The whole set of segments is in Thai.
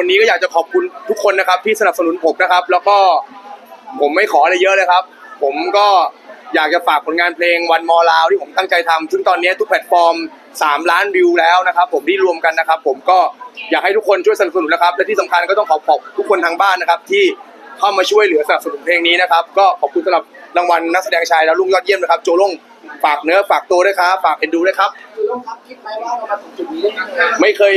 วันนี้ก็อยากจะขอบคุณทุกคนนะครับ ที่สนับสนุนผมนะครับ แล้วก็ผมไม่ขออะไรเยอะเลยครับ ผมก็อยากจะฝากผลงานเพลงวันมอลาวที่ผมตั้งใจทำซึ่งตอนนี้ทุกแพลตฟอร์ม 3 ล้านวิวแล้วนะครับ ผมที่รวมกันนะครับ ผมก็อยากให้ทุกคนช่วยสนับสนุนนะครับ และที่สำคัญก็ต้องขอขอบทุกคนทางบ้านนะครับ ที่เข้ามาช่วยเหลือสนับสนุนเพลงนี้นะครับ ก็ขอบคุณสำหรับ รางวัลนักแสดงชายแล้วลุงยอดเยี่ยมนะครับโจลงฝากเนื้อฝากตัวด้วยครับฝากเอ็นดูด้วยครับคือต้องครับคิดไหมว่าเรามาถึงจุดนี้ได้ยังไงไม่เคย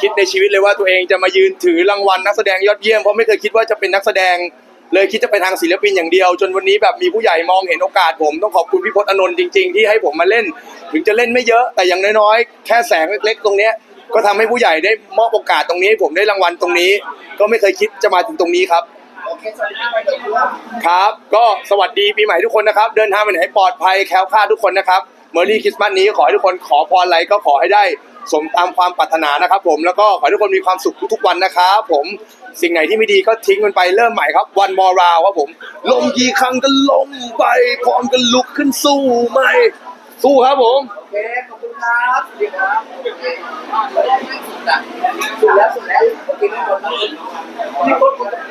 คิดในชีวิตเลยว่าตัวเองจะมายืนถือรางวัลนักแสดงยอดเยี่ยมเพราะไม่เคยคิดว่าจะเป็นนักแสดง เลยคิดจะไปทางศิลปินอย่างเดียว จนวันนี้แบบมีผู้ใหญ่มองเห็นโอกาสผมต้องขอบคุณพี่พจน์อนนท์จริง ๆ ที่ให้ผมมาเล่น ถึงจะเล่นไม่เยอะแต่อย่างน้อยๆแค่แสงเล็กๆ ตรงเนี้ยก็ทำให้ผู้ใหญ่ได้มอบโอกาสตรงนี้ให้ผมได้รางวัลตรงนี้ ก็ไม่เคยคิดจะมาถึงตรงนี้ครับ ครับ ก็สวัสดีปีใหม่ทุกคนนะครับ เดินทางไปไหนปลอดภัยแคล้วคลาดทุกคนนะครับเมอร์รี่คริสต์มาสนี้ขอให้ทุกคนขอพรอะไรก็ขอให้ได้สมตามความปรารถนานะครับผมแล้วก็ขอให้ทุกคนมีความสุขทุกๆวันนะครับผมสิ่งไหนที่ไม่ดีก็ทิ้งมันไปเริ่มใหม่ครับวันมอราวครับผมลมกี่ครั้งก็ลมไปพร้อมกันลุกขึ้นสู้ใหม่สู้ครับผมเคขอบคุณครับดีครับสุดแล้วสุดแล้วโอเคไม่หมดแล้ว